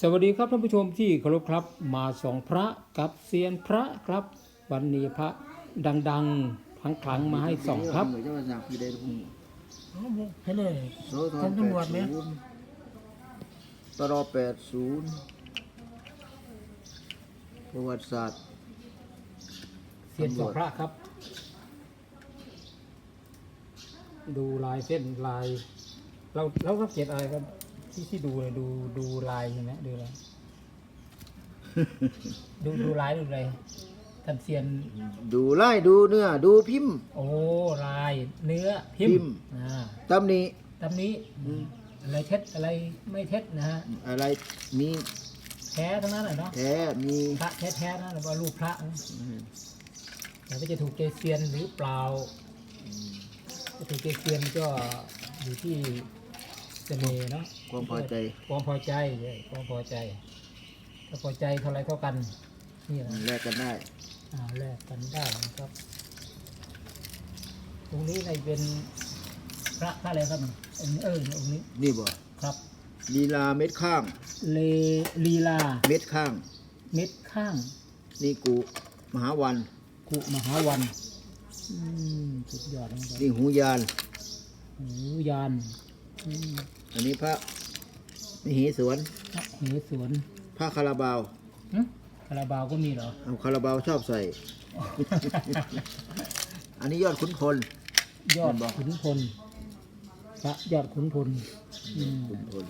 สวัสดีครับท่านผู้ชมที่เคารพครับมาสองพระกับเซียนพระครับ วันนี้พระดังๆทั้งคลังๆมาให้สองครับเหมือนจะมาสั่งพี่ได้ทุกให้เลยโซทขออนงแปตำรวจดไหมศูนย์ตรอแปดศูนย์ประวัติศาสตร์เซียนสองพระครับ ดูลายเส้นลาย เราเราสังเกตอะไรครับ ที่ที่ดูเลยดูดูลายใช่ไหมดูอะไรดูดูลายดูอะไรท่านเซียน ดูไล่ดูเนื้อ ดูพิมพ์ โอ้ลาย เนื้อพิมพิพ์มพ์อ่าตำหนิตำนี้อะไรเท็จอะไรไม่เท็จนะฮะอะไรมีแท้ทั้งนั้นแหละเนาะแท้มีพระแท้ๆนะหรือว่ารูปพระนะแต่ว่าจะถูกใจเซียนหรือเปล่าจะถูกใจเซียนก็อยู่ที่ เสน่ห์เนาะความพอใจ ความพอใจใช่ความพอใจ ถ้าพอใจเท่าไรเท่ากัน นี่นะแลกกันได้อ่าแลกกันได้นะครับ ตรงนี้ในเป็นพระพระอะไรครับองค์เออองค์นี้ นี่บ่ครับลีลาเม็ดข้าง เลลีลา เม็ดข้าง เม็ดข้าง นี่กูมหาวันกุมหาวันอืมสุดยอดนะครับนี่หูยาน หูยานอืม อันนี้พระมหิสวนพระเหสวนพระคาราบาวหึคาราบาวก็มีเหรอ เอาคาราบาวชอบใส่ อันนี้ยอดขุนพล ยอดขุนพลพระยอดขุนพลอืมขุนพล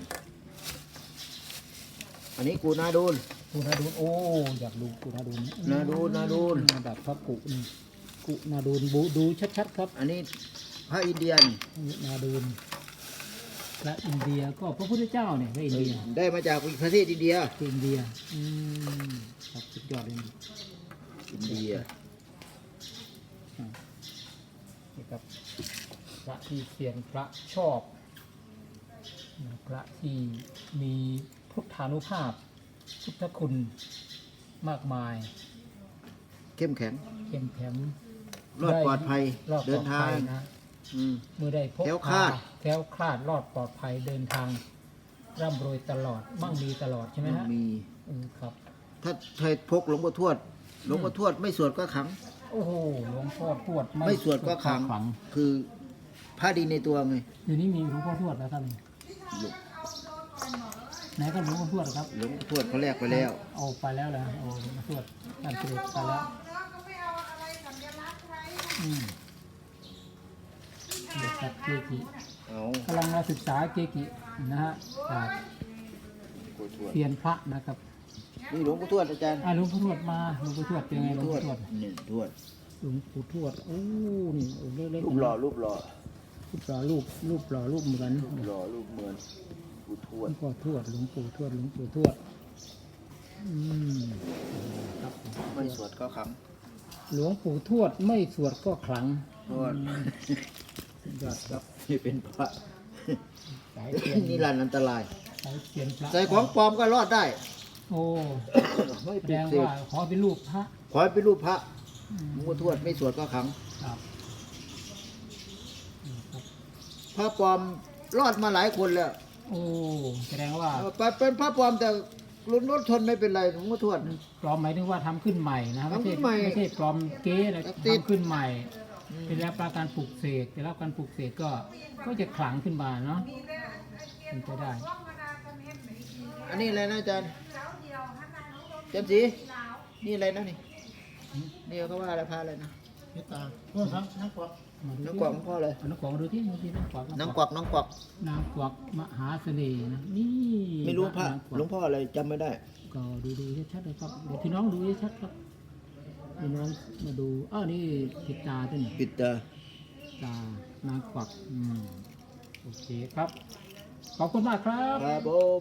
อันนี้กูนาดูนกุนาดูนโอ้อยากดูกุนาดูนนาดูนนาดูนระดับพระกุนี่กุนาดูนบูดูชัดๆครับ อันนี้พระอินเดียนนี่นาดูน พระอินเดียก็พระพุทธเจ้าเนี่ยพระอินเดียได้มาจากประเทศอินเดียที่อินเดียอืมครับสุดยอดเลยอินเดียนี่ครับพระที่เซียนพระชอบ พระที่มีพุทธานุภาพ พุทธคุณมากมาย เข้มแข็งเข้มแข็งรอดปลอดภัยรอดปเดิลอนดทาภังยนะ อืมเมื่อได้พบแคล้วคลาดพแคล้วคลาดรอดปลอดภัยเดินทางร่ำรวยตลอดมั่งมีตลอดใช่ไหมฮะมีอืมครับ ถ้าเคยพกหลวงพ่อทวดหลวงพ่อทวดไม่สวดก็ขัง โอ้โหหลวงพ่อทวดไม่สวดก็ขังขังคือพระดีในตัวไงอยู่นี่มีหลวงพ่อทวดแล้วท่านไหนก็หลวงพ่อทวดครับ หลวงพ่อทวดเขาแลกไปแล้ว เอาไปแล้วนะโอ้หลวงพ่อทวดท่านเสด็จไปแล้วอืมเด็ กกับเกจิเอากำลังมาศึกษาเกจินะฮะจากหลวงพ่อทวดเซียนพระนะครับนี่หลวงพ่อทวดอาจารย์อ่าหลวงพ่อทวดมาหลวงพ่อทวดเป็นไงหลวงพ่อทวดนี่ทวดหลวงปู่ทวดโอ้นี่องค์เล็กๆรูปหล่อรูปหล่อรูปหล่อรูปรูปหล่อรูปเหมือนรูปหล่อรูปเหมือนปู่ทหลววดงพ่อทวดหลวงปู่ทวดหลวงปู่ทวดอืมครับไม่สวดก็ขังหลวงปู่ทวดไม่สวดก็ขลังทวดสุด ยอดครับนี่เป็นพระสายเสียนนี่รันดร์อันตราย สายเสียนพระใส่ของปลอมก็รอดได้ โอ้ไม่แสปดลุกงเสกว่าขอเป็นรูปพระขอให้เป็นรูปพระอืมหลวงพ่อทวดไม่สวดก็ขัง ครับอืมครับ พระปลอมรอดมาหลายคนแล้วโอ้แสดงว่าไปเป็นพระปลอมแต่รุนรถชนไม่เป็นไรหลวงพ่อทวด ปลอมหมายถึงว่าทำขึ้นใหม่นะครับไม่ใช่ทำขึ้นใหม่ไม่ใช่ปลอมเก๊นะติดทำขึ้นใหม่ เป็นรับประการปลูกเสกได้รับการปลูกเสกก็ก็จะขลังขึ้นมาเนาะเป็นไปได้ อันนี้อะไรนะอาจารย์เจมส์สีนี่อะไรนะนี่นี่เขาว่าอะไรพาอะไรนะพี่ตาเพื่อนครับนักกว่ามาดูน้องกวักของพ่อเลยเอาน้องกวักมาดูที่มาดูที่น้องกวักน้องกวักน้องกวักนางกวักมหาเสน่ห์นะนี่ไม่รู้พระนางกวักหลวงพ่ออะไรจำไม่ได้ ก็ดูดูชัดๆเลยครับเดี๋ยวพี่น้องดูชัดๆครับ พี่น้องมาดูอ้าวนี่ผิดตาด้วยนี่ปิดตาตานางกวักอืมโอเคครับ ขอบคุณมากครับ ครับผม